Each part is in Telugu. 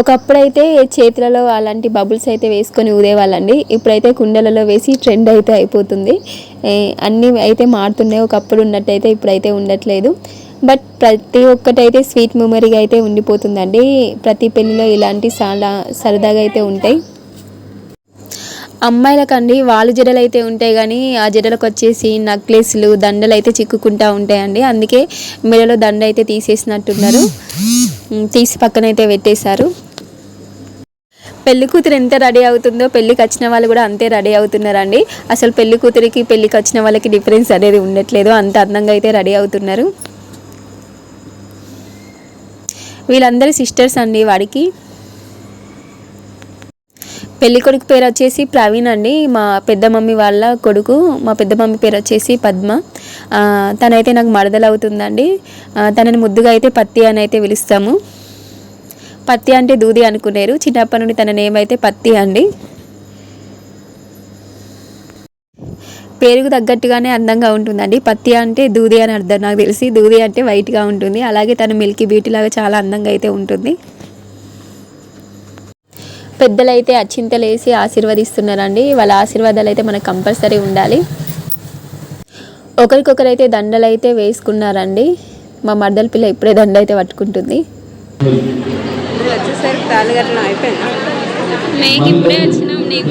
ఒకప్పుడైతే చేతులలో అలాంటి బబుల్స్ అయితే వేసుకొని ఊదేవాళ్ళండి. ఇప్పుడైతే కుండలలో వేసి ట్రెండ్ అయితే అయిపోతుంది. అన్నీ అయితే మారుతున్నాయి. ఒకప్పుడు ఉన్నట్టయితే ఇప్పుడైతే ఉండట్లేదు. బట్ ప్రతి ఒక్కటైతే స్వీట్ మెమరీగా అయితే ఉండిపోతుందండి. ప్రతి పెళ్ళిలో ఇలాంటి చాలా సరదాగా అయితే ఉంటాయి. అమ్మాయిలకండి వాళ్ళు జడలు అయితే ఉంటాయి కానీ ఆ జడలకు వచ్చేసి నక్లెస్లు దండలు అయితే చిక్కుకుంటా ఉంటాయండి. అందుకే మెడలో దండ అయితే తీసేసినట్టున్నారు తీసి పక్కన అయితే పెట్టేశారు. పెళ్ళి కూతురు ఎంత రెడీ అవుతుందో పెళ్ళికి వచ్చిన వాళ్ళు కూడా అంతే రెడీ అవుతున్నారండి. అసలు పెళ్ళి కూతురికి పెళ్ళికి వచ్చిన వాళ్ళకి డిఫరెన్స్ అనేది ఉండట్లేదు. అంత అందంగా అయితే రెడీ అవుతున్నారు. వీళ్ళందరి సిస్టర్స్ అండి వాడికి. పెళ్ళి కొడుకు పేరు వచ్చేసి ప్రవీణ్ అండి. మా పెద్ద మమ్మీ వాళ్ళ కొడుకు మా పెద్ద మమ్మీ పేరు వచ్చేసి పద్మ. తనైతే నాకు మరదలవుతుందండి. తనని ముద్దుగా అయితే పత్తి అని అయితే పిలుస్తాము. పత్తి అంటే దూది అనుకునేరు. చిన్నప్పటి నుండి తన నేమ్ అయితే పత్తి అండి. పేరుకు తగ్గట్టుగానే అందంగా ఉంటుందండి. పత్తి అంటే దూది అని అర్థం నాకు తెలిసి. దూది అంటే వైట్గా ఉంటుంది. అలాగే తన మిల్కీ బ్యూటీ లాగా చాలా అందంగా అయితే ఉంటుంది. పెద్దలైతే అచ్చింతలేసి ఆశీర్వదిస్తున్నారండి. వాళ్ళ ఆశీర్వాదాలు అయితే మనకు కంపల్సరీ ఉండాలి. ఒకరికొకరైతే దండలు అయితే వేసుకున్నారండి. మా మర్దల పిల్ల ఇప్పుడే దండ అయితే పట్టుకుంటుంది. ఇప్పుడు వచ్చేసరికి తాళిగట్టడం అయిపోయిందా? మేకి ఇప్పుడే వచ్చినాం నీకు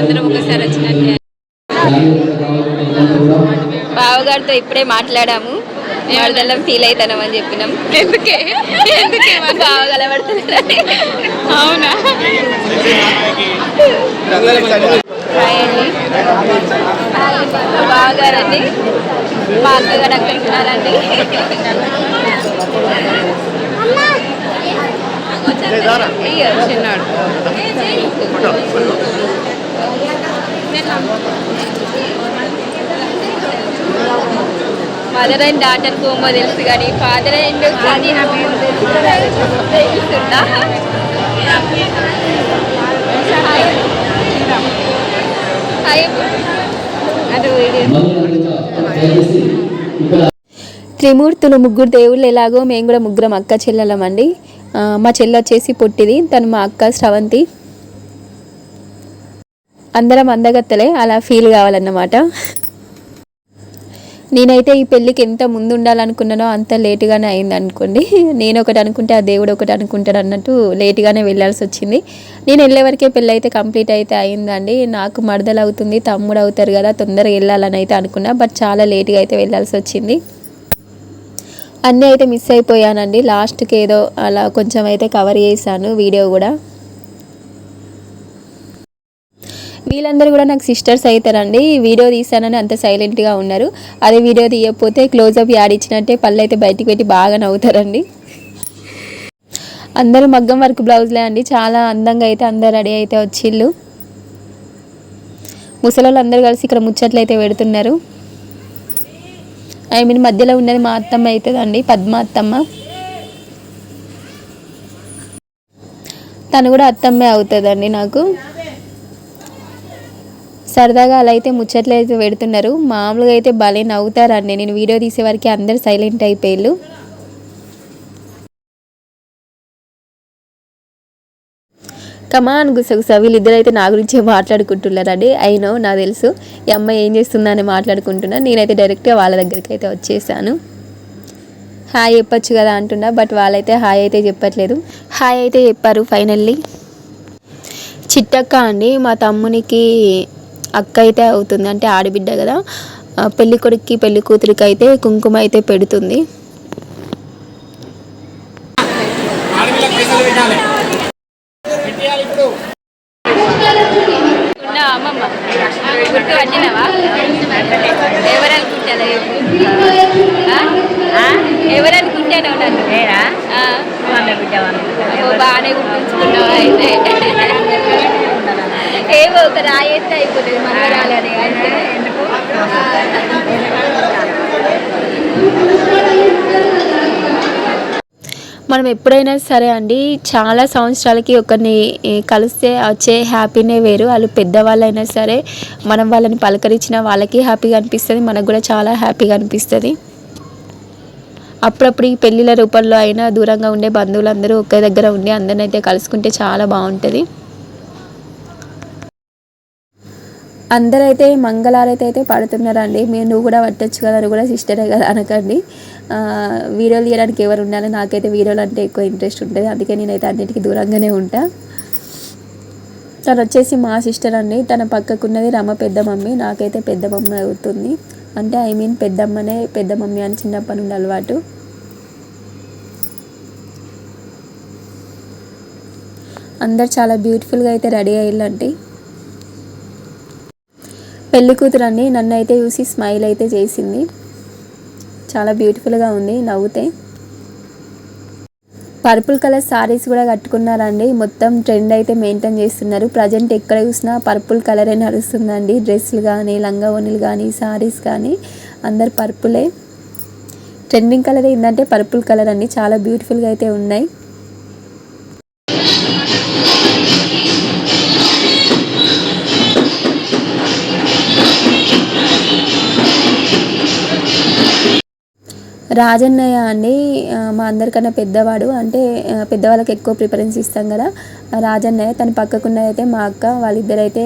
అందరం ఒకసారి వచ్చినట్టే. బావగారితో ఇప్పుడే మాట్లాడాము. మరదల్లం ఫీల్ అవుతాం అని చెప్పినాం. ఎందుకే? ఎందుకే కలబడుతున్నారని అవునా? హాయ్ అండి. బావగారండి. మా అక్కగారు ఉన్నారండి చిన్నాడు. మదర్ అండ్ డాటర్ కోమో తెలుసు కానీ ఫాదర్ అండ్ తెలుస్తుందా? హాయ్. అది వీడియో. త్రిమూర్తులు ముగ్గురు దేవుళ్ళు ఎలాగో మేము కూడా ముగ్గురం అక్క చెల్లెలమండి ఆ, మా చెల్లి వచ్చేసి పుట్టిది. తను మా అక్క శ్రవంతి అందరం అందగత్తలే అలా ఫీల్ కావాలన్నమాట. నేనైతే ఈ పెళ్ళికి ఎంత ముందు ఉండాలనుకున్నానో అంత లేటుగానే అయింది అనుకోండి. నేను ఒకటి అనుకుంటే ఆ దేవుడు ఒకటి అనుకుంటాడు అన్నట్టు లేటుగానే వెళ్ళాల్సి వచ్చింది. నేను వెళ్ళే వరకే పెళ్ళి అయితే కంప్లీట్ అయితే అయిందండి. నాకు మరదలు అవుతుంది తమ్ముడు అవుతారు కదా తొందరగా వెళ్ళాలని అయితే అనుకున్నా బట్ చాలా లేటుగా అయితే వెళ్ళాల్సి వచ్చింది. అన్నీ అయితే మిస్ అయిపోయానండి. లాస్ట్కి ఏదో అలా కొంచెం అయితే కవర్ చేశాను వీడియో కూడా. వీళ్ళందరూ కూడా నాకు సిస్టర్స్ అవుతారండి వీడియో తీసానని అంత సైలెంట్గా ఉన్నారు. అదే వీడియో తీయకపోతే క్లోజప్ యాడ్ ఇచ్చినట్టే పళ్ళు అయితే బయటికి పెట్టి బాగా నవ్వుతారండి. అందరూ మగ్గం వర్క్ బ్లౌజ్లే అండి. చాలా అందంగా అయితే అందరు రెడీ అయితే వచ్చిళ్ళు. ముసలోళ్ళు అందరూ కలిసి ఇక్కడ ముచ్చట్లు అయితే పెడుతున్నారు. ఐ మీన్ మధ్యలో ఉన్నది మా అత్తమ్మ అవుతుందండి పద్మ అత్తమ్మ. తను కూడా అత్తమ్మే అవుతుందండి నాకు. సరదాగా అలా అయితే ముచ్చట్లు అయితే పెడుతున్నారు. మామూలుగా అయితే భలే నవ్వుతారండి. నేను వీడియో తీసే వరకు అందరు సైలెంట్ అయిపోయారు కమాన్ గుసగుస వీళ్ళిద్దరు అయితే నా గురించే మాట్లాడుకుంటున్నారండి. అయినో నాకు తెలుసు. ఈ అమ్మాయి ఏం చేస్తుందా అని మాట్లాడుకుంటున్నా. నేనైతే డైరెక్ట్గా వాళ్ళ దగ్గరికి అయితే వచ్చేసాను. హాయ్ చెప్పచ్చు కదా అంటున్నా బట్ వాళ్ళైతే హాయ్ అయితే చెప్పట్లేదు. హాయ్ అయితే చెప్పారు ఫైనల్లీ చిట్టక్క అండి మా తమ్మునికి అక్క అయితే అవుతుంది. అంటే ఆడబిడ్డ కదా. ఆ, పెళ్ళి కొడుక్కి పెళ్ళి కూతురికి అయితే కుంకుమ అయితే పెడుతుంది ఉన్నా అమ్మమ్మ గుర్తు పట్టినవా ఎవరు అనుకుంటారా? ఎవరు అనుకుంటానో నన్ను. ఓ బాగానే గుర్తుంచుకున్నావు అయితే? ఏవో ఒక రాయేస్తే అయిపోతుంది మనవరాలని అంటే మనం ఎప్పుడైనా సరే అండి చాలా సంవత్సరాలకి ఒకరిని కలిస్తే వచ్చే హ్యాపీనే వేరు. వాళ్ళు పెద్దవాళ్ళైనా సరే మనం వాళ్ళని పలకరించిన వాళ్ళకి హ్యాపీగా అనిపిస్తుంది మనకు కూడా చాలా హ్యాపీగా అనిపిస్తుంది. అప్పుడప్పుడు ఈ పెళ్ళిళ్ళ రూపంలో అయినా దూరంగా ఉండే బంధువులందరూ ఒకే దగ్గర ఉండి అందరినైతే కలుసుకుంటే చాలా బాగుంటుంది. అందరైతే మంగళారైతే అయితే పడుతున్నారండి. మీరు నువ్వు కూడా పట్టొచ్చు కదా నువ్వు కూడా సిస్టరే కదా అనకండి. వీడియోలు తీయడానికి ఎవరు ఉండాలి? నాకైతే వీడియోలు అంటే ఎక్కువ ఇంట్రెస్ట్ ఉంటుంది అందుకే నేనైతే అన్నిటికీ దూరంగానే ఉంటా. తను వచ్చేసి మా సిస్టర్ అండి. తన పక్కకున్నది రమ పెద్ద మమ్మీ నాకైతే పెద్ద మమ్మీ అవుతుంది. అంటే ఐ మీన్ పెద్దమ్మనే పెద్ద మమ్మీ అని చిన్నప్పటి నుండి అలవాటు. అందరు చాలా బ్యూటిఫుల్గా అయితే రెడీ అయ్యిందండి పెళ్ళి కూతురు నన్ను అయితే చూసి స్మైల్ అయితే చేసింది. చాలా బ్యూటిఫుల్గా ఉంది నవ్వుతే. పర్పుల్ కలర్ సారీస్ కూడా కట్టుకున్నారండి. మొత్తం ట్రెండ్ అయితే మెయింటైన్ చేస్తున్నారు. ప్రజెంట్ ఎక్కడ చూసినా పర్పుల్ కలరే నడుస్తుందండి. డ్రెస్సులు కానీ లంగా ఓణీలు కానీ సారీస్ కానీ అందరు పర్పులే. ట్రెండింగ్ కలర్ ఏంటంటే పర్పుల్ కలర్ అండి. చాలా బ్యూటిఫుల్గా అయితే ఉన్నాయి. రాజన్నయ్య అండి మా అందరికన్నా పెద్దవాడు. అంటే పెద్దవాళ్ళకి ఎక్కువ ప్రిఫరెన్స్ ఇస్తాం కదా. రాజన్నయ్య తన పక్కకున్నదైతే మా అక్క వాళ్ళిద్దరైతే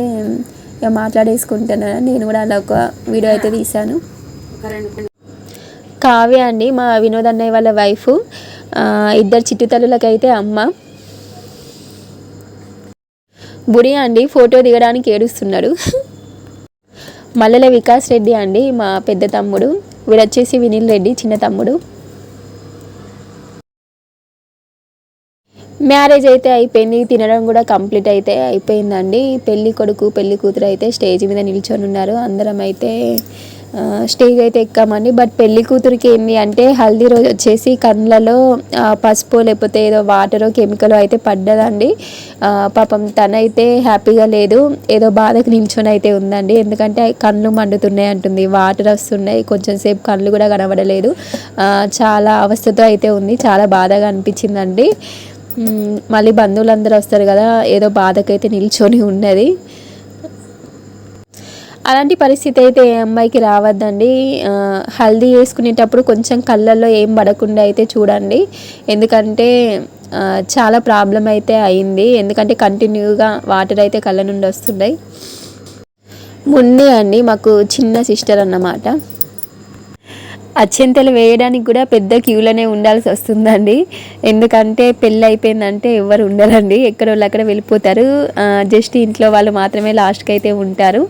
ఇక మాట్లాడేసుకుంటున్నారు నేను కూడా అలా ఒక వీడియో అయితే తీశాను. కావ్య అండి మా వినోద్ అన్నయ్య వాళ్ళ వైఫ్ ఇద్దరు చిట్టు తల్లులకైతే అమ్మ. బుడి అండి ఫోటో దిగడానికి ఏడుస్తున్నాడు. మల్లెల వికాస్ రెడ్డి అండి మా పెద్ద తమ్ముడు. వీడొచ్చేసి వినిల్ రెడ్డి చిన్న తమ్ముడు. మ్యారేజ్ అయితే అయిపోయింది తినడం కూడా కంప్లీట్ అయితే అయిపోయిందండి. పెళ్ళి కొడుకు పెళ్ళి కూతురు అయితే స్టేజ్ మీద నిల్చొని ఉన్నారు అందరం అయితే స్టేజ్ అయితే ఎక్కామండి. బట్ పెళ్ళి కూతురికి ఏంటి అంటే హల్దీ రోజు వచ్చేసి కళ్ళలో పసుపు లేకపోతే ఏదో వాటరో కెమికల్ అయితే పడ్డదండి. పాపం తనైతే హ్యాపీగా లేదు. ఏదో బాధకు నిల్చొని అయితే ఉందండి. ఎందుకంటే కళ్ళు మండుతున్నాయి అంటుంది. వాటర్ వస్తున్నాయి. కొంచెం సేపు కళ్ళు కూడా కనబడలేదు. చాలా అవస్థతో అయితే ఉంది. చాలా బాధగా అనిపించిందండి. మళ్ళీ బంధువులందరూ వస్తారు కదా ఏదో బాధకైతే నిల్చొని ఉన్నది. అలాంటి పరిస్థితి అయితే ఏ అమ్మాయికి రావద్దండి. హల్దీ వేసుకునేటప్పుడు కొంచెం కళ్ళల్లో ఏం పడకుండా అయితే చూడండి. ఎందుకంటే చాలా ప్రాబ్లం అయితే అయింది. ఎందుకంటే కంటిన్యూగా వాటర్ అయితే కళ్ళ నుండి వస్తున్నాయి. ముందే అండి మాకు చిన్న సిస్టర్ అన్నమాట. అత్యంతలు వేయడానికి కూడా పెద్ద క్యూలోనే ఉండాల్సి వస్తుందండి. ఎందుకంటే పెళ్ళి అయిపోయిందంటే ఎవరు ఉండరండి. ఎక్కడ వాళ్ళు అక్కడ వెళ్ళిపోతారు. జస్ట్ ఇంట్లో వాళ్ళు మాత్రమే లాస్ట్కి అయితే ఉంటారు.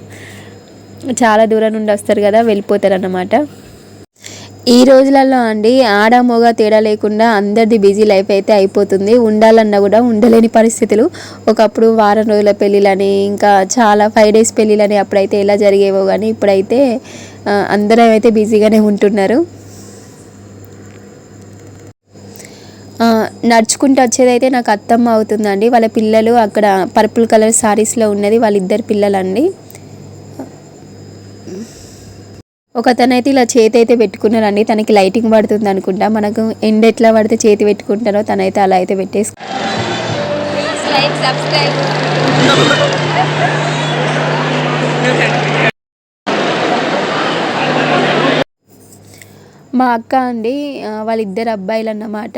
చాలా దూరం నుండి వస్తారు కదా వెళ్ళిపోతారు అన్నమాట ఈ రోజులలో అండి ఆడ మగ తేడా లేకుండా అందరిది బిజీ లైఫ్ అయితే అయిపోతుంది. ఉండాలన్నా కూడా ఉండలేని పరిస్థితులు. ఒకప్పుడు వారం రోజుల పెళ్ళిళ్ళని ఇంకా చాలా ఫైవ్ డేస్ పెళ్ళిళ్ళని అప్పుడైతే ఎలా జరిగేవో కానీ ఇప్పుడైతే అందరం అయితే బిజీగానే ఉంటున్నారు. నడుచుకుంటూ నడుచుకుంటూ వచ్చేదైతే నాకు అత్తమ్మ అవుతుందండి. వాళ్ళ పిల్లలు అక్కడ పర్పుల్ కలర్ శారీస్లో ఉన్నది వాళ్ళిద్దరు పిల్లలండి. ఒకతనైతే ఇలా చేతి అయితే పెట్టుకున్నారండి. తనకి లైటింగ్ పడుతుంది అనుకుంటా. మనకు ఎండ ఎట్లా పడితే చేతి పెట్టుకుంటారో తనైతే అలా అయితే పెట్టేసి మా అక్క అండి వాళ్ళిద్దరు అబ్బాయిలు అన్నమాట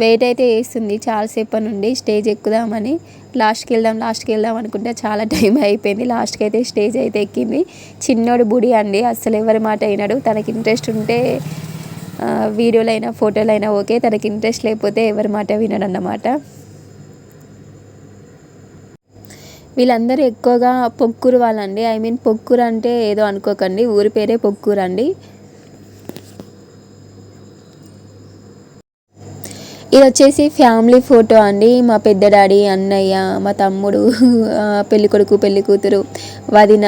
వెయిట్ అయితే వేస్తుంది చాలాసేపు నుండి స్టేజ్ ఎక్కుదామని. లాస్ట్కి వెళ్దాం లాస్ట్కి వెళ్దాం అనుకుంటే చాలా టైం అయిపోయింది. లాస్ట్కి అయితే స్టేజ్ అయితే ఎక్కింది. చిన్నోడు బుడి అండి అస్సలు ఎవరి మాట అయినాడు తనకి ఇంట్రెస్ట్ ఉంటే వీడియోలైనా ఫోటోలైనా ఫోటోలు అయినా ఓకే. తనకి ఇంట్రెస్ట్ లేకపోతే ఎవరి మాట వినడు అన్నమాట వీళ్ళందరూ ఎక్కువగా పొక్కురు వాళ్ళండి. ఐ మీన్ పొక్కురు అంటే ఏదో అనుకోకండి. ఊరి పేరే పొక్కురు అండి ఇది వచ్చేసి ఫ్యామిలీ ఫోటో అండి. మా పెద్ద డాడీ అన్నయ్య మా తమ్ముడు ఆ, పెళ్ళి కొడుకు పెళ్ళి కూతురు వదిన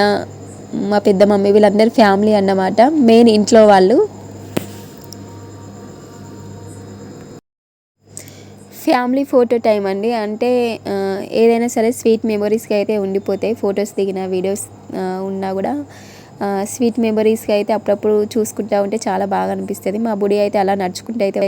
మా పెద్ద మమ్మీ వీళ్ళందరూ ఫ్యామిలీ అన్నమాట. మెయిన్ ఇంట్లో వాళ్ళు. ఫ్యామిలీ ఫోటో టైం అండి. అంటే ఏదైనా సరే స్వీట్ మెమొరీస్కి అయితే ఉండిపోతాయి ఫొటోస్ దిగిన వీడియోస్ ఉన్నా కూడా స్వీట్ మెమరీస్కి అయితే అప్పుడప్పుడు చూసుకుంటా ఉంటే చాలా బాగా అనిపిస్తుంది. మా బుడి అయితే అలా నడుచుకుంటూ అయితే